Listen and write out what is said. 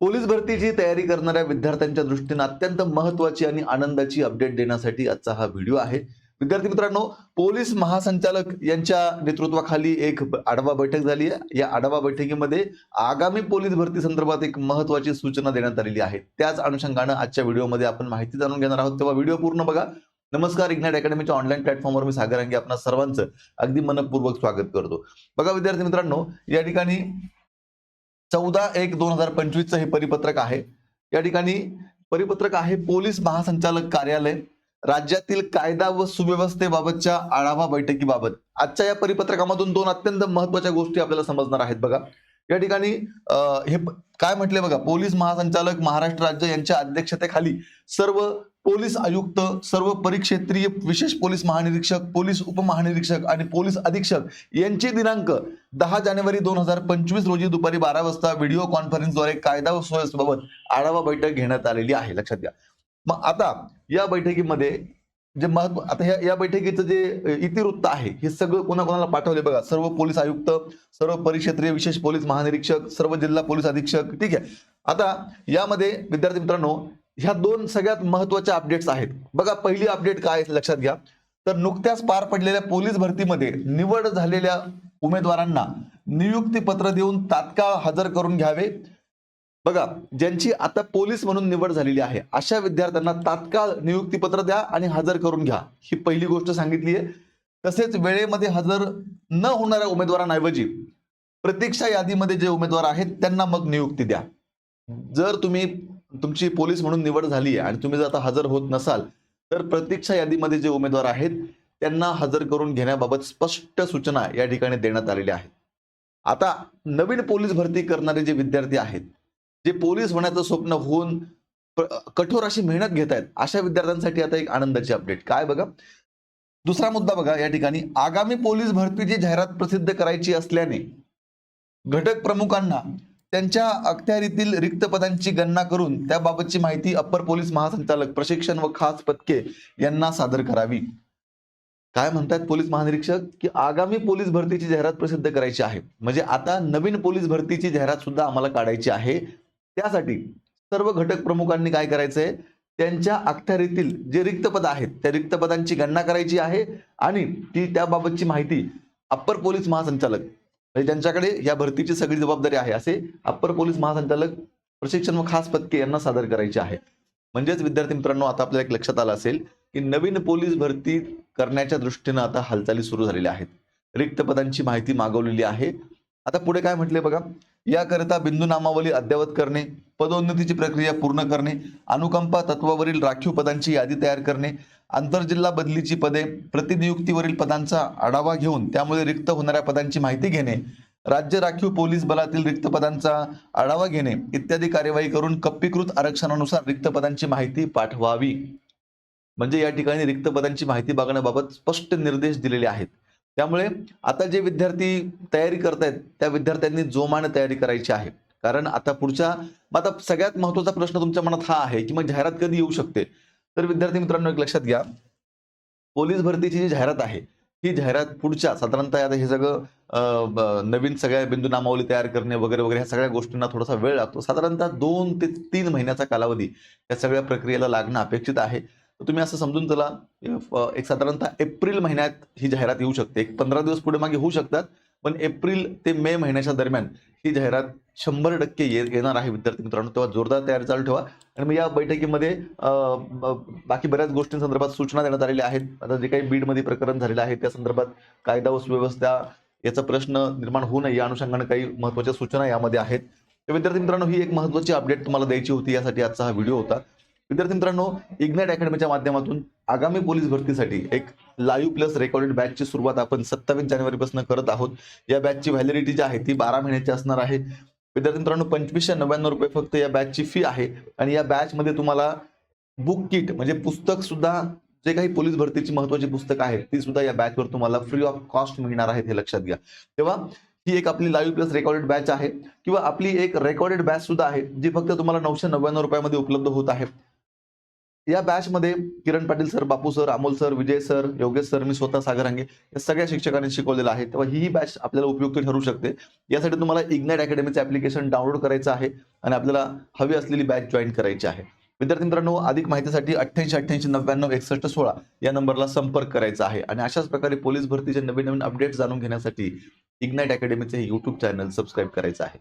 Police भरतीची तयारी करणाऱ्या विद्यार्थ्यांच्या दृष्टीने अत्यंत महत्वाची आणि आनंदाची अपडेट देण्यासाठी आजचा हा व्हिडिओ आहे. विद्यार्थी मित्रांनो पोलीस महासंचालक यांच्या नेतृत्वाखाली एक आढावा बैठक झाली आहे. या आढावा बैठकीमध्ये आगामी पोलीस भरती संदर्भात एक महत्वाची सूचना देण्यात आलेली आहे. त्याच अनुषंगानं आजच्या व्हिडिओमध्ये आपण माहिती जाणून घेणार आहोत. तेव्हा व्हिडिओ पूर्ण बघा. नमस्कार इग्नाइट अकॅडमीच्या ऑनलाईन प्लॅटफॉर्मवर मी सागर अंगे आपणा सर्वांचं अगदी मनपूर्वक स्वागत करतो. बघा विद्यार्थी मित्रांनो या ठिकाणी चौदा एक दोन हजार पंचवीसचं हे परिपत्रक आहे. या ठिकाणी परिपत्रक आहे पोलीस महासंचालक कार्यालय राज्यातील कायदा व सुव्यवस्थेबाबतच्या आढावा बैठकीबाबत. आजच्या या परिपत्रकामधून दोन अत्यंत महत्त्वाच्या गोष्टी आपल्याला समजणार आहेत बघा. या ठिकाणी हे काय म्हटले बघा पोलीस महासंचालक महाराष्ट्र राज्य यांच्या अध्यक्षतेखाली सर्व पोलीस आयुक्त सर्व परिक्षेत्रीय विशेष पोलीस महानिरीक्षक पोलीस उपमहानिरीक्षक आणि पोलीस अधीक्षक यांची दिनांक दहा जानेवारी दोन हजार पंचवीस रोजी दुपारी बारा वाजता व्हिडिओ कॉन्फरन्सद्वारे कायदा व सुव्यवस्थेबाबत आढावा बैठक घेण्यात आलेली आहे. लक्षात घ्या. मग आता या बैठकीमध्ये जे महत्त्व आता ह्या या बैठकीचं जे इतिवृत्त आहे हे सगळं कोणाकोणाला पाठवले बघा. सर्व पोलीस आयुक्त सर्व परिक्षेत्रीय विशेष पोलीस महानिरीक्षक सर्व जिल्हा पोलीस अधीक्षक ठीक आहे. आता यामध्ये विद्यार्थी मित्रांनो ह्या दोन सगळ्यात महत्त्वाच्या अपडेट्स आहेत. बघा पहिली अपडेट काय आहे लक्षात घ्या. तर नुकत्याच पार पडलेल्या पोलीस भरतीमध्ये निवड झालेल्या उमेदवारांना नियुक्ती पत्र देऊन तात्काळ हजर करून घ्यावे. बघा ज्यांची आता पोलीस म्हणून निवड झालेली आहे अशा विद्यार्थ्यांना तात्काळ नियुक्तीपत्र द्या आणि हजर करून घ्या. ही पहिली गोष्ट सांगितली आहे. तसेच वेळेमध्ये हजर न होणाऱ्या उमेदवारांऐवजी प्रतीक्षा यादीमध्ये जे उमेदवार आहेत त्यांना मग नियुक्ती द्या. जर तुम्ही तुमची पोलीस म्हणून निवड झाली आहे आणि तुम्ही जर आता हजर होत नसाल तर प्रतीक्षा यादीमध्ये जे उमेदवार आहेत त्यांना हजर करून घेण्याबाबत स्पष्ट सूचना या ठिकाणी देण्यात आलेल्या आहेत. आता नवीन पोलीस भरती करणारे जे विद्यार्थी आहेत जे पोलीस होण्याचं स्वप्न होऊन कठोर अशी मेहनत घेत आहेत अशा विद्यार्थ्यांसाठी आता एक आनंदाची अपडेट काय बघा? दुसरा मुद्दा बघा या ठिकाणी आगामी पोलीस भरतीची जाहिरात प्रसिद्ध करायची असल्याने घटक प्रमुखांना त्यांच्या अखत्यारीतील रिक्त पदांची गणना करून त्याबाबतची माहिती अप्पर पोलीस महासंचालक प्रशिक्षण व खास पथके यांना सादर करावी. काय म्हणतात पोलीस महानिरीक्षक? की आगामी पोलीस भरतीची जाहिरात प्रसिद्ध करायची आहे. म्हणजे आता नवीन पोलीस भरतीची जाहिरात सुद्धा आम्हाला काढायची आहे. त्यासाठी सर्व घटक प्रमुखांनी काय करायचंय? त्यांच्या अखत्यारीतील जे रिक्त पद आहेत त्या रिक्त पदांची गणना करायची आहे आणि ती त्याबाबतची माहिती अप्पर पोलीस महासंचालक म्हणजे ज्यांच्याकडे या भरतीची सगळी जबाबदारी आहे असे अप्पर पोलीस महासंचालक प्रशिक्षण व खास पदके यांना सादर करायची आहे. म्हणजेच विद्यार्थी मित्रांनो आता आपल्याला एक लक्षात आलं असेल की नवीन पोलीस भरती करण्याच्या दृष्टीनं आता हालचाली सुरू झालेल्या आहेत. रिक्त पदांची माहिती मागवलेली आहे. आता पुढे काय म्हटले बघा? याकरिता बिंदू नामावली अद्ययावत करणे पदोन्नतीची प्रक्रिया पूर्ण करणे अनुकंपा तत्वावरील राखीव पदांची यादी तयार करणे आंतरजिल्हा बदलीची पदे प्रतिनियुक्तीवरील पदांचा आढावा घेऊन त्यामुळे रिक्त होणाऱ्या पदांची माहिती घेणे राज्य राखीव पोलीस बलातील रिक्त पदांचा आढावा घेणे इत्यादी कार्यवाही करून कप्पीकृत आरक्षणानुसार रिक्त पदांची माहिती पाठवावी. म्हणजे या ठिकाणी रिक्त पदांची माहिती बघण्याबाबत स्पष्ट निर्देश दिलेले आहेत. त्यामुळे आता जे विद्यार्थी तयारी करतायत त्या विद्यार्थ्यांनी जोमाने तयारी करायची आहे. कारण आता पुढच्या मग आता सगळ्यात महत्त्वाचा प्रश्न तुमच्या मनात हा आहे की मग जाहिरात कधी येऊ शकते? तर विद्यार्थी मित्रांनो एक लक्षात घ्या. पोलीस भरतीची जी जाहिरात आहे ही जाहिरात पुढच्या साधारणतः आता हे सगळं अं, नवीन सगळ्या बिंदू नामावली तयार करणे वगैरे वगैरे ह्या सगळ्या गोष्टींना थोडासा वेळ लागतो. साधारणतः दोन ते तीन महिन्याचा कालावधी या सगळ्या प्रक्रियेला लागणं अपेक्षित आहे. तर तुम्ही असं समजून चला एक साधारणतः एप्रिल महिन्यात ही जाहिरात येऊ शकते. एक पंधरा दिवस पुढे मागे होऊ शकतात पण एप्रिल ते मे महिन्याच्या दरम्यान ही जाहिरात शंभर टक्के येणार आहे विद्यार्थी मित्रांनो. तेव्हा जोरदार तयारी चालू ठेवा. आणि मग या बैठकीमध्ये बाकी बऱ्याच गोष्टींसंदर्भात सूचना देण्यात आलेल्या आहेत. आता जे काही बीडमध्ये प्रकरण झालेलं आहे त्या संदर्भात कायदा व सुव्यवस्था याचा प्रश्न निर्माण होऊ नये या अनुषंगाने काही महत्त्वाच्या सूचना यामध्ये आहेत. तर विद्यार्थी मित्रांनो ही एक महत्वाची अपडेट तुम्हाला द्यायची होती यासाठी आजचा हा व्हिडिओ होता. विद्यार्थी मित्रांनो इग्नाइट अकॅडमीच्या माध्यमातून आगामी पोलीस भरतीसाठी एक लाईव्ह प्लस रेकॉर्डेड बॅचची सुरुवात आपण सत्तावीस जानेवारीपासून करत आहोत. या बॅचची व्हॅलिडिटी जी आहे ती बारा महिन्याची असणार आहे. विद्यार्थी मित्रांनो पंचवीसशे नव्याण्णव रुपये फक्त या बॅचची फी आहे आणि या बॅचमध्ये तुम्हाला बुक किट म्हणजे पुस्तक सुद्धा जे काही पोलीस भरतीची महत्वाची पुस्तकं आहेत ती सुद्धा या बॅचवर तुम्हाला फ्री ऑफ कॉस्ट मिळणार आहेत हे लक्षात घ्या. तेव्हा ही एक आपली लाईव्ह प्लस रेकॉर्डेड बॅच आहे किंवा आपली एक रेकॉर्डेड बॅच सुद्धा आहे जी फक्त तुम्हाला नऊशे नव्याण्णव रुपयामध्ये उपलब्ध होत आहे. या बॅचमध्ये Kiran Patil sir Bapu sir Amol sir Vijay sir Yogesh sir मी स्वतः सागरांगे या सगळ्या शिक्षकांनी शिकवलेलं आहे. तेव्हा ही बॅच आपल्याला उपयुक्त ठरू शकते. यासाठी तुम्हाला इग्नाइट अकॅडमीचं ऍप्लिकेशन डाउनलोड करायचं आहे आणि आपल्याला हवी असलेली बॅच जॉईन करायची आहे. विद्यार्थी मित्रांनो अधिक माहितीसाठी अठ्ठ्याऐंशी अठ्ठ्याऐंशी नव्याण्णव एकसष्ट सोळा या नंबरला संपर्क करायचा आहे. आणि अशाच प्रकारे पोलीस भरतीचे नवीन नवीन अपडेट जाणून घेण्यासाठी इग्नाइट अकॅडमीचे हे युट्यूब चॅनल सबस्क्राईब करायचं आहे.